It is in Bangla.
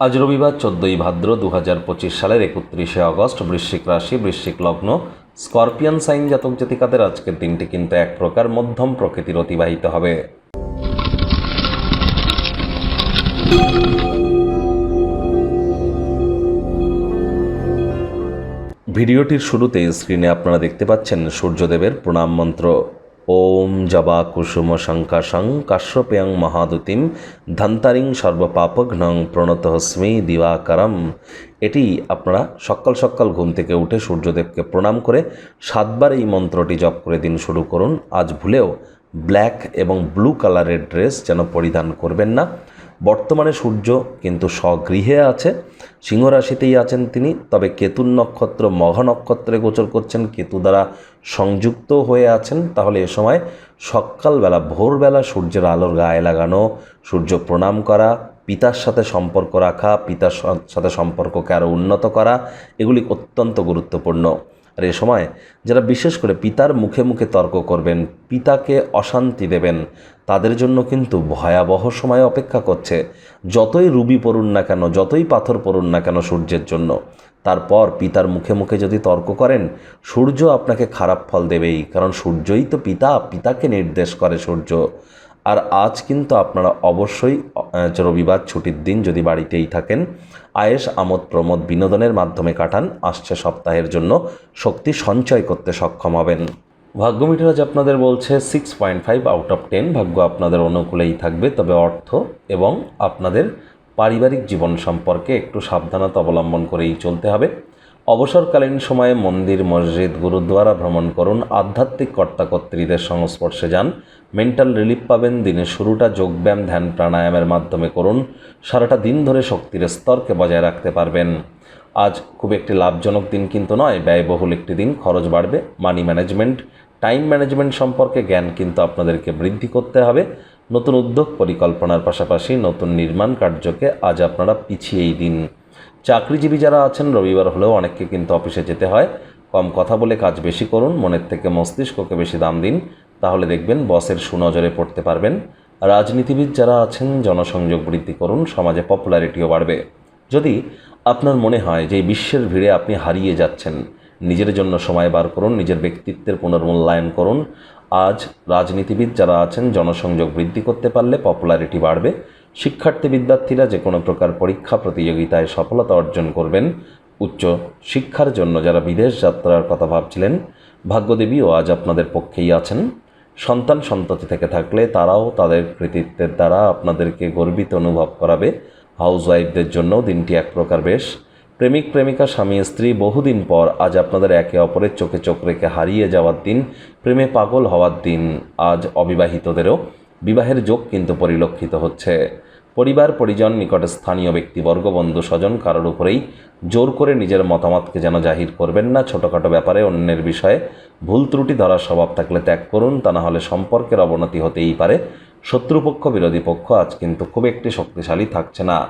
আজ রবিবার চোদ্দই ভাদ্র দু হাজার পঁচিশ সালের একত্রিশে আগস্ট বৃশ্চিক রাশি, বৃশ্চিক লগ্ন, স্করপিয়ান সাইন জাতক জাতিকাদের আজকের দিনটি কিন্তু এক প্রকার মধ্যম প্রকৃতির অতিবাহিত হবে। ভিডিওটির শুরুতে স্ক্রিনে আপনারা দেখতে পাচ্ছেন সূর্যদেবের প্রণাম মন্ত্র। ওম জবা কুসুম শঙ্কাশং কাশ্যপেয়ং মহাদুতিম ধন্তারিং সর্বপাপঘ্নং প্রণতহস্মি দিবাকরম। এটি আপনারা সকাল সকাল ঘুম থেকে উঠে সূর্যদেবকে প্রণাম করে সাতবার এই মন্ত্রটি জপ করে দিন শুরু করুন। আজ ভুলেও ব্ল্যাক এবং ব্লু কালারের ড্রেস যেন পরিধান করবেন না। বর্তমানে সূর্য কিন্তু স্বগৃহে আছে। সিংহ রাশিতেই আছেন তিনি, তবে কেতুর নক্ষত্র, মঘ নক্ষত্রে গোচর করছেন। কেতু দ্বারা সংযুক্ত হয়ে আছেন। তাহলে এ সময় সকালবেলা, ভোরবেলা সূর্যের আলোর গায়ে লাগানো, সূর্য প্রণাম করা, পিতার সাথে সম্পর্ক রাখা, পিতার সাথে সম্পর্ককে আরও উন্নত করা, এগুলি অত্যন্ত গুরুত্বপূর্ণ। আর এ সময় যারা বিশেষ করে পিতার মুখে মুখে তর্ক করবেন, পিতাকে অশান্তি দেবেন, তাদের জন্য কিন্তু ভয়াবহ সময় অপেক্ষা করছে। যতই রুবি পড়ুন না কেন, যতই পাথর পড়ুন না কেন সূর্যের জন্য, তারপর পিতার মুখে মুখে যদি তর্ক করেন, সূর্য আপনাকে খারাপ ফল দেবেই, কারণ সূর্যই তো পিতা, পিতাকে নির্দেশ করে সূর্য। আর আজ কিন্তু আপনারা অবশ্যই রবিবার ছুটির দিন যদি বাড়িতেই থাকেন আয়েস আমোদ প্রমোদ বিনোদনের মাধ্যমে কাটান, আসছে সপ্তাহের জন্য শক্তি সঞ্চয় করতে সক্ষম হবেন। ভাগ্য মিটারাজ আপনাদের বলছে six point five out of ten ভাগ্য আপনাদের অনুকূলেই থাকবে, তবে অর্থ এবং আপনাদের পারিবারিক জীবন সম্পর্কে একটু সাবধানতা অবলম্বন করেই চলতে হবে। অবসরকালীন সময়ে মন্দির, মসজিদ, গুরুদ্বারা ভ্রমণ করুন। আধ্যাত্মিক কর্তাকর্ত্রীদের সংস্পর্শে যান। মেন্টাল রিলিফ পাবেন। দিনের শুরুটা যোগব্যায়াম, ধ্যান, প্রাণায়ামের মাধ্যমে করুন। সারাটা দিন ধরে শক্তির স্তরকে বজায় রাখতে পারবেন। আজ খুব একটি লাভজনক দিন কিন্তু নয়, ব্যয়বহুল একটি দিন। খরচ বাড়বে। মানি ম্যানেজমেন্ট টাইম ম্যানেজমেন্ট সম্পর্কে জ্ঞান কিন্তু আপনাদেরকে বৃদ্ধি করতে হবে। নতুন উদ্যোগ, পরিকল্পনার পাশাপাশি নতুন নির্মাণ কার্যকে আজ আপনারা পিছিয়েই দিন। চাকরিজীবী যারা আছেন, রবিবার হলেও অনেককে কিন্তু অফিসে যেতে হয়। কম কথা বলে কাজ বেশি করুন, মনের থেকে মস্তিষ্ককে বেশি দাম দিন, তাহলে দেখবেন বসের সুনজরে পড়তে পারবেন। রাজনীতিবিদ যারা আছেন, জনসংযোগ বৃদ্ধি করুন, সমাজে পপুলারিটিও বাড়বে। যদি আপনার মনে হয় যে বিশ্বের ভিড়ে আপনি হারিয়ে যাচ্ছেন, নিজের জন্য সময় বার করুন, নিজের ব্যক্তিত্বের পুনর্মূল্যায়ন করুন। আজ রাজনীতিবিদ যারা আছেন, জনসংযোগ বৃদ্ধি করতে পারলে পপুলারিটি বাড়বে। শিক্ষার্থী বিদ্যার্থীরা যে কোনো প্রকার পরীক্ষা প্রতিযোগিতায় সফলতা অর্জন করবেন। উচ্চ শিক্ষার জন্য যারা বিদেশ যাত্রার কথা ভাবছিলেন, ভাগ্যদেবীও আজ আপনাদের পক্ষেই আছেন। সন্তান সন্ততি থেকে থাকলে তারাও তাদের কৃতিত্বের দ্বারা আপনাদেরকে গর্বিত অনুভব করাবে। হাউসওয়াইফদের জন্য দিনটি এক প্রকার বেশ। প্রেমিক, প্রেমিকা, স্বামী, স্ত্রী বহুদিন পর আজ আপনাদের একে অপরের চোখে চোখ রেখে হারিয়ে যাওয়ার দিন, প্রেমে পাগল হওয়ার দিন আজ অবিবাহিতদেরও। বিবাহের যোগ কিন্তু পরিলক্ষিত হচ্ছে। পরিবার, পরিজন, নিকট স্থানীয় ব্যক্তিবর্গ বন্ধু স্বজন কারোর উপরেই জোর করে নিজের মতামতকে যেন জাহির করবেন না। ছোটোখাটো ব্যাপারে অন্যের বিষয়ে ভুল ত্রুটি ধরার স্বভাব থাকলে ত্যাগ করুন। তা নাহলে সম্পর্কের অবনতি হতেই পারে। শত্রুপক্ষ, বিরোধী পক্ষ আজ কিন্তু খুব একটি শক্তিশালী থাকছে না।